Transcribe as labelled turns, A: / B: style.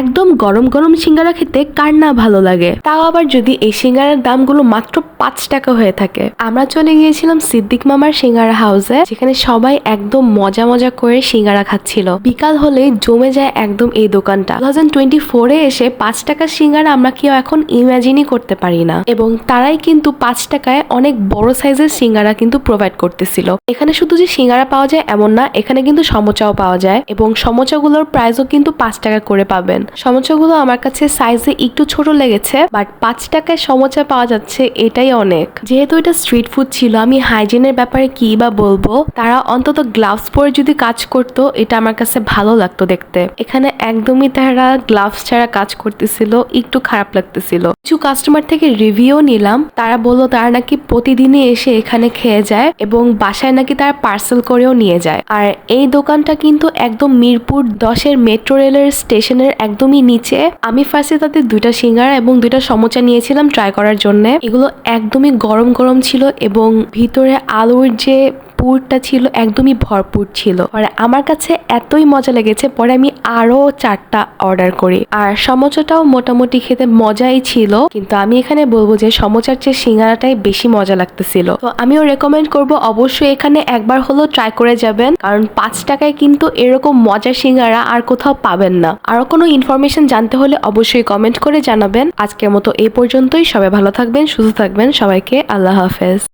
A: একদম গরম গরম সিঙ্গারা খেতে কার না ভালো লাগে? তাও আবার যদি এই সিঙ্গারার দামগুলো মাত্র পাঁচ টাকা হয়ে থাকে। আমরা চলে গিয়েছিলাম সিদ্দিক মামার সিঙ্গারা হাউসে, যেখানে সবাই একদম মজা মজা করে সিঙ্গারা খাচ্ছিল। বিকাল হলে জমে যায় একদম এই দোকানটা। টু থাউজেন্ড টোয়েন্টি ফোরে এসে পাঁচ টাকার সিঙ্গারা আমরা কেউ এখন ইমাজিনই করতে পারি না। এবং তারাই কিন্তু পাঁচ টাকায় অনেক বড় সাইজের সিঙ্গারা কিন্তু প্রোভাইড করতেছিল। এখানে শুধু যে সিঙ্গারা পাওয়া যায় এমন না, এখানে কিন্তু সমোচাও পাওয়া যায়। এবং সমোচাগুলোর প্রাইসও কিন্তু পাঁচ টাকা করে পাবেন। সমোচাগুলো আমার কাছে সাইজে একটু ছোট লেগেছে বাট পাঁচ টাকায় সমোচা পাওয়া যাচ্ছে এটাই অনেক। যেহেতু এটা স্ট্রিট ফুড ছিল, আমি হাইজিনের ব্যাপারে কি বা বলব? তারা অন্তত গ্লাভস পরে যদি কাজ করতো, এটা আমার কাছে ভালো লাগতো দেখতে। এখানে একদমই তারা গ্লাভস ছাড়া কাজ করতেছিল, একটু খারাপ লাগতেছিল। কিছু কাস্টমার থেকে রিভিউ নিলাম। তারা বলল, তারা নাকি প্রতিদিনই এসে এখানে খেয়ে যায় এবং বাসায় নাকি তারা পার্সেল করেও নিয়ে যায়। আর এই দোকানটা কিন্তু একদম মিরপুর দশের মেট্রো রেলের স্টেশনের একদমই নিচে। আমি ফার্স্টে তাদের দুইটা সিঙ্গারা এবং দুইটা সমোচা নিয়েছিলাম ট্রাই করার জন্য। এগুলো একদমই গরম গরম ছিল এবং ভিতরে আলুর যে পুরটা ছিল একদমই ভরপুর ছিল। আর আমার কাছে এতই মজা লেগেছে, পরে আমি আরও চারটা অর্ডার করি। আর সমোচাটাও মোটামুটি খেতে মজাই ছিল, কিন্তু আমি এখানে বলব যে সমোচার চেয়ে সিঙ্গারাটাই বেশি মজা লাগতেছিল। তো আমিও রেকমেন্ড করব, অবশ্যই এখানে একবার হলেও ট্রাই করে যাবেন, কারণ পাঁচ টাকায় কিন্তু এরকম মজার সিঙ্গারা আর কোথাও পাবেন না। আরও কোনো ইনফরমেশন জানতে হলে অবশ্যই কমেন্ট করে জানাবেন। আজকের মতো এই পর্যন্তই, সবাই ভালো থাকবেন, সুস্থ থাকবেন, সবাইকে আল্লাহ হাফেজ।